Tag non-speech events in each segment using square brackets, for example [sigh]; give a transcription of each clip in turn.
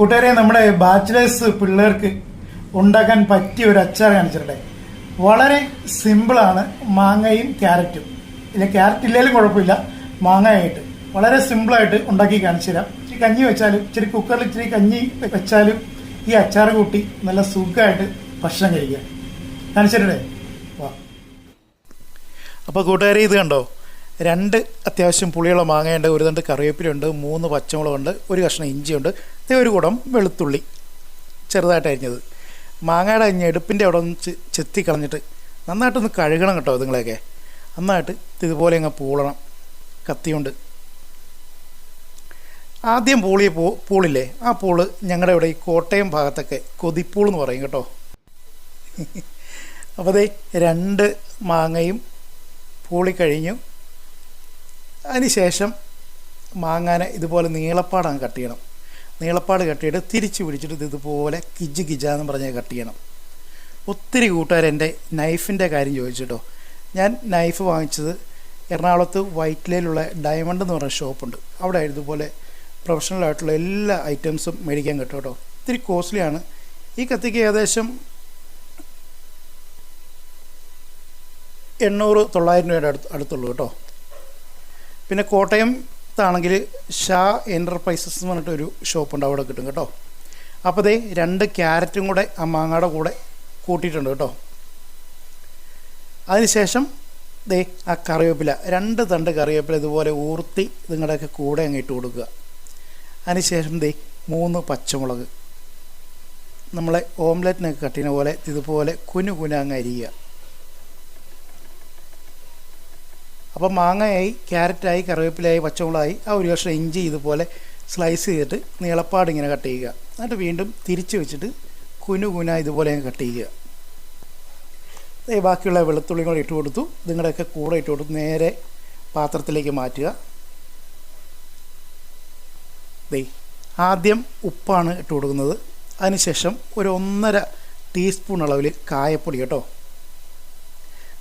കൂട്ടുകാരെ നമ്മുടെ ബാച്ചിലേഴ്സ് പിള്ളേർക്ക് ഉണ്ടാക്കാൻ പറ്റിയ ഒരു അച്ചാർ കാണിച്ചിട്ടെ വളരെ സിമ്പിളാണ് മാങ്ങയും ക്യാരറ്റും. ഇല്ല ക്യാരറ്റ് ഇല്ലെങ്കിലും കുഴപ്പമില്ല മാങ്ങയായിട്ട്. വളരെ സിമ്പിളായിട്ട് ഉണ്ടാക്കി കാണിച്ചു തരാം ഇച്ചിരി കഞ്ഞി വെച്ചാലും ഇച്ചിരി കുക്കറിൽ ഇച്ചിരി കഞ്ഞി വെച്ചാലും ഈ അച്ചാർ കൂട്ടി നല്ല സുഖമായിട്ട് ഭക്ഷണം കഴിക്കാം. കാണിച്ചിട്ടേ വാ. അപ്പോൾ കൂട്ടുകാരെ ഇത് കണ്ടോ? രണ്ട് അത്യാവശ്യം പുളിയുള്ള മാങ്ങയുണ്ട് ഒരു തണ്ട് കറിവേപ്പിലുണ്ട് മൂന്ന് പച്ചമുളകുണ്ട് ഒരു കഷ്ണം ഇഞ്ചിയുണ്ട്. ഒരു കുടം വെളുത്തുള്ളി ചെറുതായിട്ട് അരിഞ്ഞത്. മാങ്ങയുടെ അരിഞ്ഞ് എടുപ്പിന്റെ അവിടെ ഒന്ന് ചെത്തി കളഞ്ഞിട്ട് നന്നായിട്ടൊന്ന് കഴുകണം കേട്ടോ നിങ്ങളെയൊക്കെ നന്നായിട്ട് ഇതുപോലെ അങ്ങ് പൂളണം. കത്തിയുണ്ട്. ആദ്യം പൂളിയ പൂ പൂളില്ലേ? ആ പൂൾ ഞങ്ങളുടെ ഇവിടെ ഈ കോട്ടയം ഭാഗത്തൊക്കെ കൊതിപ്പൂൾ എന്ന് പറയും കേട്ടോ. [laughs] അപ്പോൾ അതേ രണ്ട് മാങ്ങയും പൂളി അതിനുശേഷം മാങ്ങാനെ ഇതുപോലെ നീളപ്പാടങ്ങ് കട്ട് ചെയ്യണം. നീളപ്പാട് കട്ട് തിരിച്ചു തിരിച്ച് പിടിച്ചിട്ട് ഇതുപോലെ കിജ് കിജാന്ന് പറഞ്ഞ് കട്ട് ചെയ്യണം. ഒത്തിരി കൂട്ടുകാർ എന്റെ നൈഫിന്റെ കാര്യം ചോദിച്ചിട്ടോ. ഞാൻ നൈഫ് വാങ്ങിച്ചത് എറണാകുളത്ത് വൈറ്റ്ലയിലുള്ള ഡയമണ്ട് എന്ന് പറഞ്ഞ ഷോപ്പുണ്ട്. അവിടെ ഇതുപോലെ പ്രൊഫഷണൽ ആയിട്ടുള്ള എല്ലാ ഐറ്റംസും മേടിക്കാൻ കിട്ടും കേട്ടോ. ഒത്തിരി കോസ്റ്റ്ലിയാണ്. ഈ കത്തിക്ക് ഏകദേശം എണ്ണൂറ് തൊള്ളായിരം രൂപയുടെ അടുത്ത് അടുത്തുള്ളൂ കേട്ടോ. പിന്നെ കോട്ടയത്താണെങ്കിൽ ഷാ എന്റർപ്രൈസസ് എന്ന് പറഞ്ഞിട്ടൊരു ഷോപ്പുണ്ട് അവിടെ കിട്ടും കേട്ടോ. അപ്പോൾ ദേ രണ്ട് ക്യാരറ്റും കൂടെ ആ മാങ്ങയുടെ കൂടെ കൂട്ടിയിട്ടുണ്ട് കേട്ടോ. അതിനുശേഷം ദേ ആ കറിവേപ്പില രണ്ട് തണ്ട് കറിവേപ്പില ഇതുപോലെ ഊർത്തി നിങ്ങളുടെയൊക്കെ കൂടെ അങ്ങ് ഇട്ട് കൊടുക്കുക. അതിനുശേഷം ദേ മൂന്ന് പച്ചമുളക്. നമ്മളെ ഓംലെറ്റിനൊക്കെ കട്ടിന പോലെ ഇതുപോലെ കുനു കുന അങ്ങ് അരിയുക. അപ്പോൾ മാങ്ങയായി ക്യാരറ്റായി കറിവേപ്പിലായി പച്ചമുളകായി ആ ഒരു കഷ്ണം ഇഞ്ചി ഇതുപോലെ സ്ലൈസ് ചെയ്തിട്ട് നീളപ്പാട് ഇങ്ങനെ കട്ട് ചെയ്യുക. എന്നിട്ട് വീണ്ടും തിരിച്ച് വെച്ചിട്ട് കുനു കുന ഇതുപോലെ കട്ട് ചെയ്യുക. ബാക്കിയുള്ള വെളുത്തുള്ളി കൂടെ ഇട്ട് കൊടുത്തു. നിങ്ങളുടെയൊക്കെ കൂടെ ഇട്ട് കൊടുത്തു നേരെ പാത്രത്തിലേക്ക് മാറ്റുക. ദേ ആദ്യം ഉപ്പാണ് ഇട്ട് കൊടുക്കുന്നത്. അതിനുശേഷം ഒരു ഒന്നര ടീസ്പൂൺ അളവിൽ കായപ്പൊടി കേട്ടോ.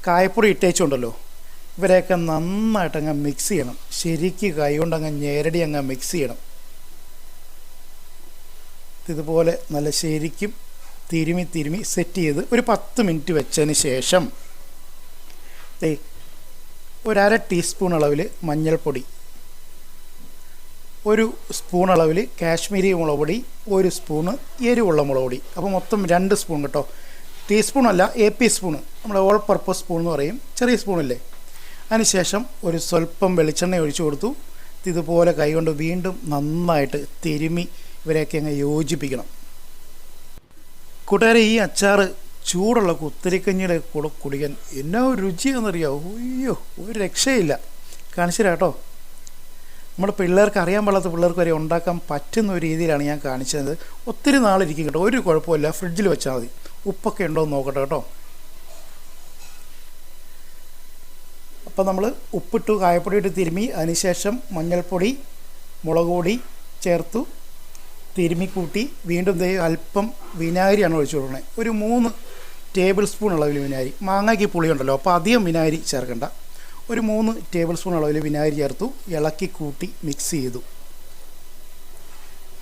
കായപ്പൊടി ഇട്ടേച്ചുണ്ടല്ലോ. ഇവരെയൊക്കെ നന്നായിട്ട് അങ്ങ് മിക്സ് ചെയ്യണം. ശരിക്ക് കൈകൊണ്ട് അങ്ങ് ഞെരടി അങ്ങ് മിക്സ് ചെയ്യണം. ഇതുപോലെ നല്ല ശരിക്കും തിരുമി തിരുമി സെറ്റ് ചെയ്ത് ഒരു പത്ത് മിനിറ്റ് വെച്ചതിന് ശേഷം ഒരര ടീസ്പൂൺ അളവിൽ മഞ്ഞൾപ്പൊടി ഒരു സ്പൂൺ അളവിൽ കാശ്മീരി മുളക് പൊടി ഒരു സ്പൂണ് എരിവുള്ള മുളക് പൊടി. അപ്പോൾ മൊത്തം രണ്ട് സ്പൂൺ കേട്ടോ. ടീസ്പൂൺ അല്ല എ പി സ്പൂണ് നമ്മുടെ ഓൾ പർപ്പസ് സ്പൂൺ എന്ന് പറയും. ചെറിയ സ്പൂണല്ലേ അതിനുശേഷം ഒരു സ്വല്പം വെളിച്ചെണ്ണ ഒഴിച്ചു കൊടുത്തു. ഇതുപോലെ കൈകൊണ്ട് വീണ്ടും നന്നായിട്ട് തിരുമി ഇവരെയൊക്കെ അങ്ങ് യോജിപ്പിക്കണം. കൂട്ടുകാരെ ഈ അച്ചാർ ചൂടുള്ള കുത്തിരിക്കഞ്ഞിയുടെ കൂടെ കുടിക്കാൻ എന്നാ രുചിയാണെന്നറിയാമോ അയ്യോ ഒരു രക്ഷയില്ല. കാണിച്ചു കേട്ടോ നമ്മുടെ പിള്ളേർക്ക് അറിയാൻ പാടാത്ത പിള്ളേർക്ക് വരെ ഉണ്ടാക്കാൻ പറ്റുന്ന ഒരു രീതിയിലാണ് ഞാൻ കാണിച്ചത്. ഒത്തിരി നാളിരിക്കും കേട്ടോ. ഒരു കുഴപ്പമില്ല ഫ്രിഡ്ജിൽ വെച്ചാൽ മതി. ഉപ്പൊക്കെ ഉണ്ടോ എന്ന് നോക്കട്ടെ കേട്ടോ. അപ്പോൾ നമ്മൾ ഉപ്പിട്ടു കായപ്പൊടി ഇട്ട് തിരുമി അതിനുശേഷം മഞ്ഞൾപ്പൊടി മുളക് പൊടി ചേർത്തു തിരുമി കൂട്ടി വീണ്ടും ദേ അല്പം വിനാഗിരിയാണ് ഒഴിച്ചു കൊടുക്കണേ. ഒരു മൂന്ന് ടേബിൾ സ്പൂൺ അളവിൽ വിനാഗിരി. മാങ്ങയ്ക്ക് പുളിയുണ്ടല്ലോ അപ്പോൾ അധികം വിനാഗിരി ചേർക്കണ്ട. ഒരു മൂന്ന് ടേബിൾ സ്പൂൺ അളവിൽ വിനാഗിരി ചേർത്തു ഇളക്കി കൂട്ടി മിക്സ് ചെയ്തു.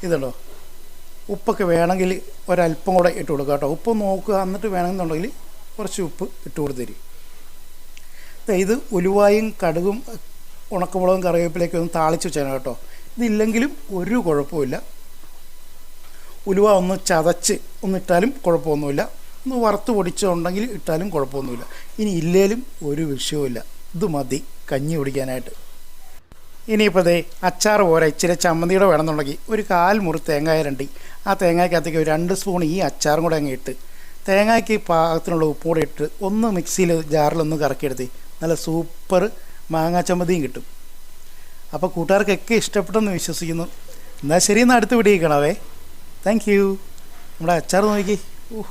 ഇതുണ്ടോ ഉപ്പൊക്കെ വേണമെങ്കിൽ ഒരല്പം കൂടെ ഇട്ട് കൊടുക്കുക കേട്ടോ. ഉപ്പ് നോക്കുക എന്നിട്ട് വേണമെന്നുണ്ടെങ്കിൽ കുറച്ച് ഉപ്പ് ഇട്ട് കൊടുത്തരും ഇത് ഉലുവായും കടുകും ഉണക്കമുളകും കറിവേപ്പിലേക്ക് ഒന്ന് താളിച്ച് വെച്ചാൽ കേട്ടോ. ഇതില്ലെങ്കിലും ഒരു കുഴപ്പമില്ല ഉലുവ ഒന്ന് ചതച്ച് ഒന്നിട്ടാലും കുഴപ്പമൊന്നുമില്ല. ഒന്ന് വറുത്ത് പൊടിച്ചുണ്ടെങ്കിൽ ഇട്ടാലും കുഴപ്പമൊന്നുമില്ല. ഇനി ഇല്ലേലും ഒരു വിഷയവുമില്ല. ഇത് മതി കഞ്ഞി കുടിക്കാനായിട്ട്. ഇനിയിപ്പോൾ ദേ അച്ചാർ പോരാ ഇച്ചിരി ചമ്മന്തിയുടെ വേണമെന്നുണ്ടെങ്കിൽ ഒരു കാൽ മുറി തേങ്ങായ രണ്ടി ആ തേങ്ങയ്ക്കകത്തേക്ക് ഒരു രണ്ട് സ്പൂൺ ഈ അച്ചാറും കൂടെ അങ്ങ് ഇട്ട്. തേങ്ങയ്ക്ക് പാകത്തിനുള്ള ഉപ്പുകൂടെ ഇട്ട് ഒന്ന് മിക്സിയിൽ ജാറിലൊന്ന് കറക്കിയെടുത്ത് നല്ല സൂപ്പർ മാങ്ങാ ചമ്മന്തിയും കിട്ടും. അപ്പോൾ കൂട്ടുകാർക്കൊക്കെ ഇഷ്ടപ്പെട്ടെന്ന് വിശ്വസിക്കുന്നു. എന്നാൽ ശരി എന്നാൽ അടുത്ത് പിടിയിക്കണവേ താങ്ക് യു നമ്മുടെ അച്ചാർ നോക്കി. ഓ